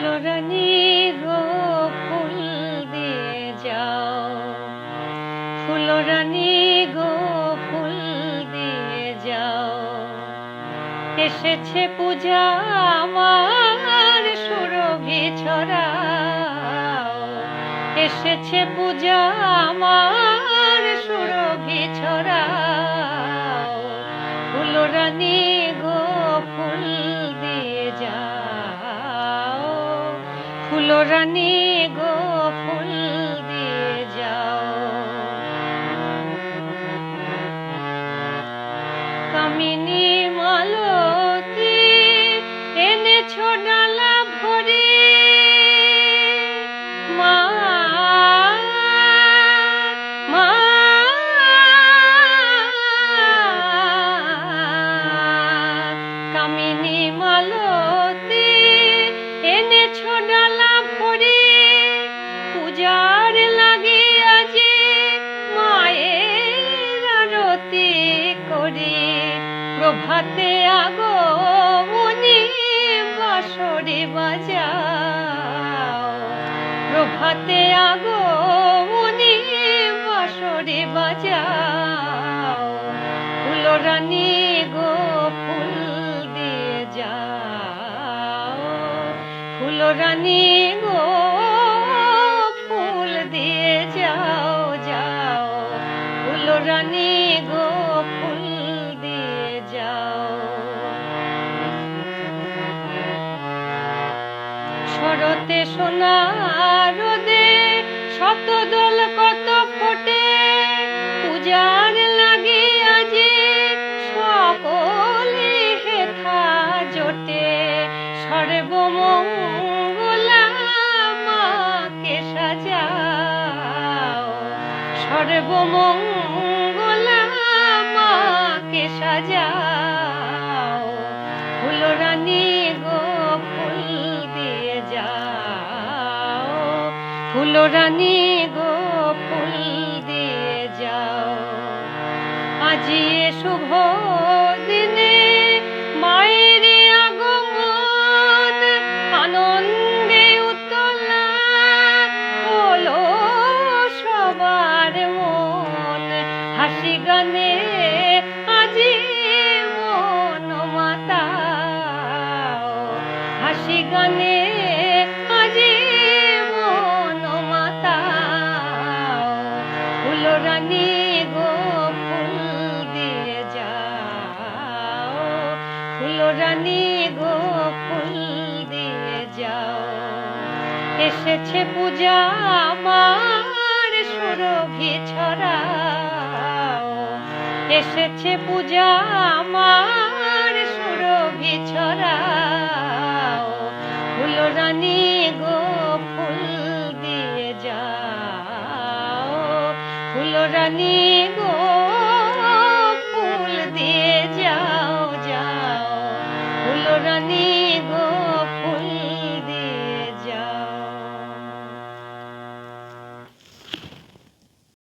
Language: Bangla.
ফুলরানি গো, ফুল দিয়ে যাও। ফুলরানি গো, ফুল দিয়ে যাও। এসেছে পূজা আমার সুরভি ছড়াও। এসেছে পূজা আমার সুরভি ছড়াও। ফুলরানি গো, ফুল ফুলরানি গো ফুল দিয়ে যাও। কামিনী মালতী এনেছো ডালা প্রভাতে আগো মনি বাঁশরি বাজাও। প্রভাতে আগো মনি বাঁশরি বাজাও। ফুলরানি গো ফুল দিয়ে যাও। ফুলরানি গো ফুল দিয়ে যাও যাও। ফুলরানি শরতে সোনা রোদে শত দোল কত ফোটে। পূজার লাগে আজি সকলে হেথা জোটে। সর্বমঙ্গলা মাকে সাজাও। ফুলরানি গো, ফুল দিয়ে যাও। আজি শুভ দিনে মায়ের আগমন, আনন্দে উতলা হলো সবার মন। হাসি গানে আজি মন মাতাও। হাসি গানে ফুলরানি গো ফুল দিয়ে যাও। ফুলরানি গো ফুল দিয়ে যাও। এসেছে পূজা আমার সুরভি ছড়াও। এসেছে পূজা আমার সুরভি ছড়াও। ফুলরানি গো ফুল দিয়ে যাও। ফুলরানি গো ফুল দিয়ে